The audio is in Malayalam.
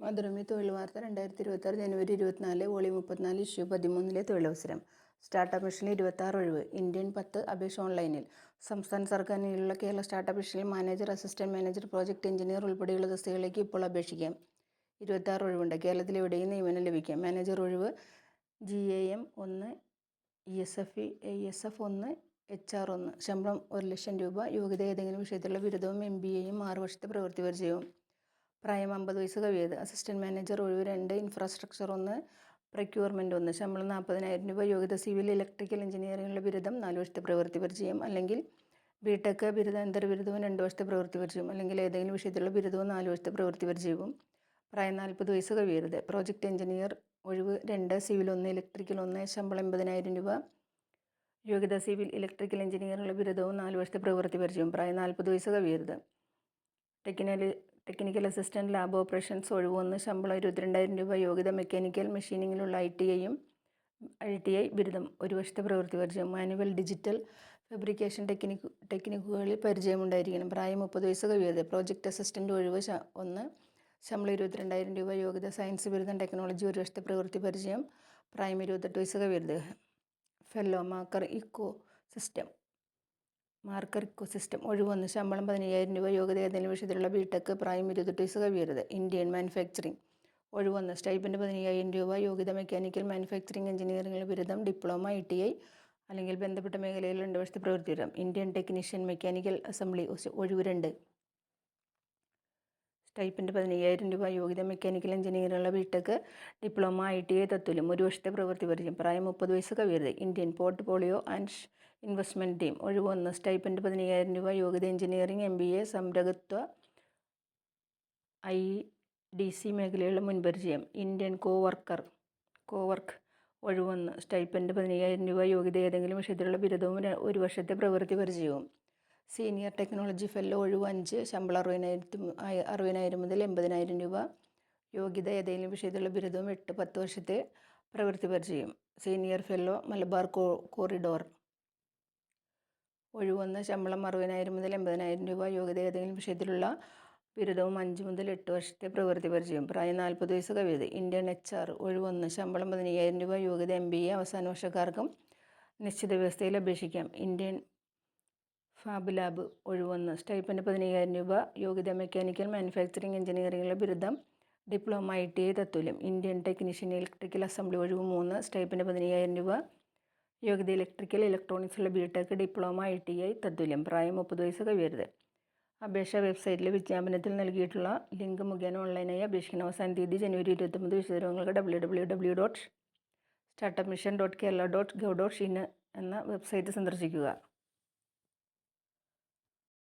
മാതൃഭൂമി തൊഴിൽ വാർത്ത രണ്ടായിരത്തി ഇരുപത്താറ് ജനുവരി ഇരുപത്തിനാല് വോളിയം മുപ്പത്തിനാല് ഇഷ്യൂ പതിമൂന്നിലെ തൊഴിലവസരം. സ്റ്റാർട്ടപ്പ് മിഷനിൽ ഇരുപത്താറ് ഒഴിവ്. ഇന്ത്യൻ പത്ത് അപേക്ഷ ഓൺലൈനിൽ. സംസ്ഥാന സർക്കാരിനുള്ള കേരള സ്റ്റാർട്ടപ്പ് മിഷനിൽ manager assistant manager project engineer ഉൾപ്പെടെയുള്ള തസ്തികളിലേക്ക് ഇപ്പോൾ അപേക്ഷിക്കാം. ഇരുപത്താറ് ഒഴിവുണ്ട്. കേരളത്തിൽ എവിടെയും നിയമനം ലഭിക്കാം. മാനേജർ ഒഴിവ് ജി എ എം ഒന്ന് E S F E S F ഒന്ന് എച്ച് ആർ ഒന്ന്. ശമ്പളം ഒരു ലക്ഷം രൂപ. യോഗ്യത ഏതെങ്കിലും വിഷയത്തിലുള്ള ബിരുദവും എം ബി എയും ആറ് വർഷത്തെ പ്രവൃത്തി പരിചയവും. പ്രായം അമ്പത് വയസ്സ് കവിയത് അസിസ്റ്റന്റ് മാനേജർ ഒഴിവ് രണ്ട് ഇൻഫ്രാസ്ട്രക്ചർ ഒന്ന് പ്രക്യൂർമെന്റ് ഒന്ന്. ശമ്പളം നാൽപ്പതിനായിരം രൂപ യോഗ്യത സിവിൽ ഇലക്ട്രിക്കൽ എഞ്ചിനീയറിംഗിലെ ബിരുദം നാല് വർഷത്തെ പ്രവൃത്തി പരിചയം. അല്ലെങ്കിൽ ബി ടെക് ബിരുദാന്തര ബിരുദവും രണ്ട് വർഷത്തെ പ്രവൃത്തി പരിചയം അല്ലെങ്കിൽ ഏതെങ്കിലും വിഷയത്തിലുള്ള ബിരുദവും നാല് വർഷത്തെ പ്രവൃത്തി പരിചയവും. പ്രായം നാൽപ്പത് വയസ്സ് കവിയരുത് പ്രോജക്റ്റ് എഞ്ചിനീയർ ഒഴിവ് രണ്ട് സിവിൽ ഒന്ന് ഇലക്ട്രിക്കൽ ഒന്ന്. ശമ്പളം എൺപതിനായിരം രൂപ. യോഗ്യത സിവിൽ ഇലക്ട്രിക്കൽ എഞ്ചിനീയറിംഗിലുള്ള ബിരുദവും നാല് വർഷത്തെ പ്രവൃത്തി പരിചയവും. പ്രായം നാൽപ്പത് വയസ്സ് കവിയരുത് technical technical assistant lab operations ഒഴിവൊന്ന് ശമ്പളം ഇരുപത്തിരണ്ടായിരം രൂപ യോഗ്യത മെക്കാനിക്കൽ മെഷീനിങ്ങിലുള്ള ഐ ടി ഐയും ഐ ടി ഐ ബിരുദം ഒരു വർഷത്തെ പ്രവൃത്തി പരിചയം. മാനുവൽ ഡിജിറ്റൽ ഫാബ്രിക്കേഷൻ ടെക്നിക് ടെക്നിക്കുകളിൽ പരിചയമുണ്ടായിരിക്കണം. പ്രായം മുപ്പത് വയസ്സ് കഴിയരുത് പ്രോജക്റ്റ് അസിസ്റ്റന്റ് ഒഴിവ് ഒന്ന് ശമ്പളം ഇരുപത്തിരണ്ടായിരം രൂപ യോഗ്യത സയൻസ് ബിരുദം ടെക്നോളജി ഒരു വർഷത്തെ പ്രവൃത്തി പരിചയം. പ്രായം ഇരുപത്തെട്ട് വയസ്സ് കഴിയരുത് fellow maker ecosystem marker ecosystem ഒഴിവൊന്ന് ശമ്പളം പതിനയ്യായിരം രൂപ യോഗ്യത ഏതെങ്കിലും വിഷയത്തിലുള്ള ബിടെക് പ്രായം ഇരുപത്തെട്ട് വയസ്സ് കവിയരുത്. ഇന്ത്യൻ മാനുഫാക്ചറിംഗ് ഒഴിവൊന്ന് സ്റ്റൈപ്പൻഡ് പതിനയ്യായിരം രൂപ യോഗ്യത മെക്കാനിക്കൽ മാനുഫാക്ചറിംഗ് എഞ്ചിനീയറിംഗിൽ ബിരുദം ഡിപ്ലോമ ഐ ടി ഐ അല്ലെങ്കിൽ ബന്ധപ്പെട്ട മേഖലയിൽ രണ്ട് വർഷത്തെ പ്രവൃത്തി വരാം ഇന്ത്യൻ ടെക്നീഷ്യൻ മെക്കാനിക്കൽ അസംബ്ലി ഒഴിവ് രണ്ട്. സ്റ്റൈപ്പൻഡ് പതിനയ്യായിരം രൂപ യോഗ്യത mechanical എഞ്ചിനീയറിംഗുള്ള B Tech diploma I T I തത്വലും ഒരു വർഷത്തെ പ്രവൃത്തി പരിചയം. പ്രായം മുപ്പത് വയസ്സ് കവിയരുത്. Indian portfolio and investment team. ഒഴിവൊന്ന് stipend പതിനയ്യായിരം രൂപ യോഗ്യത എഞ്ചിനീയറിംഗ് എം ബി എ സംരംഭത്വ ഐ ഡി സി മേഖലയുള്ള മുൻപരിചയം. Indian coworker cowork co work ഒഴിവൊന്ന് പതിനയ്യായിരം രൂപ യോഗ്യത ഏതെങ്കിലും വിഷയത്തിലുള്ള ബിരുദവും ഒരു വർഷത്തെ പ്രവൃത്തി പരിചയവും. സീനിയർ ടെക്നോളജി ഫെല്ലോ ഒഴിവ് അഞ്ച് ശമ്പളം അറുപതിനായിരത്തി അറുപതിനായിരം മുതൽ എൺപതിനായിരം രൂപ യോഗ്യത ഏതെങ്കിലും വിഷയത്തിലുള്ള ബിരുദവും എട്ട് പത്ത് വർഷത്തെ പ്രവൃത്തി പരിചയം. Senior fellow Malabar corridor. ഒഴിവൊന്ന് ശമ്പളം അറുപതിനായിരം മുതൽ എൺപതിനായിരം രൂപ യോഗ്യത ഏതെങ്കിലും വിഷയത്തിലുള്ള ബിരുദവും അഞ്ച് മുതൽ എട്ട് വർഷത്തെ പ്രവൃത്തി പരിചയം. പ്രായം നാൽപ്പത് വയസ്സ് കവിത ഇന്ത്യൻ എച്ച് ആർ ഒഴിവൊന്ന് ശമ്പളം പതിനയ്യായിരം രൂപ യോഗ്യത എം ബി എ അവസാന വർഷക്കാർക്കും നിശ്ചിത വ്യവസ്ഥയിൽ അപേക്ഷിക്കാം. ഇന്ത്യൻ ഫാബ് ലാബ് ഒഴിവൊന്ന് സ്റ്റൈപ്പന്റ് പതിനയ്യായിരം രൂപ യോഗ്യത മെക്കാനിക്കൽ മാനുഫാക്ചറിംഗ് എഞ്ചിനീയറിംഗിലെ ബിരുദം ഡിപ്ലോമ ഐ ടി ഐ തത്തുല്യം. ഇന്ത്യൻ ടെക്നീഷ്യൻ ഇലക്ട്രിക്കൽ അസംബ്ലി ഒഴിവ് മൂന്ന് സ്റ്റൈപ്പന്റ് പതിനയ്യായിരം രൂപ യോഗ്യത electrical ഇലക്ട്രോണിക്സിലെ B Tech diploma I T I തത്തുല്യം പ്രായം മുപ്പത് വയസ്സ് കവിയരുത് അപേക്ഷ വെബ്സൈറ്റിൽ വിജ്ഞാപനത്തിൽ നൽകിയിട്ടുള്ള ലിങ്ക് മുഖേന ഓൺലൈനായി അപേക്ഷിക്കണം. അവസാന തീയതി ജനുവരി ഇരുപത്തൊമ്പത് വിശദങ്ങൾക്ക് W W W dot startup mission dot Kerala dot gov dot in എന്ന വെബ്സൈറ്റ് സന്ദർശിക്കുക.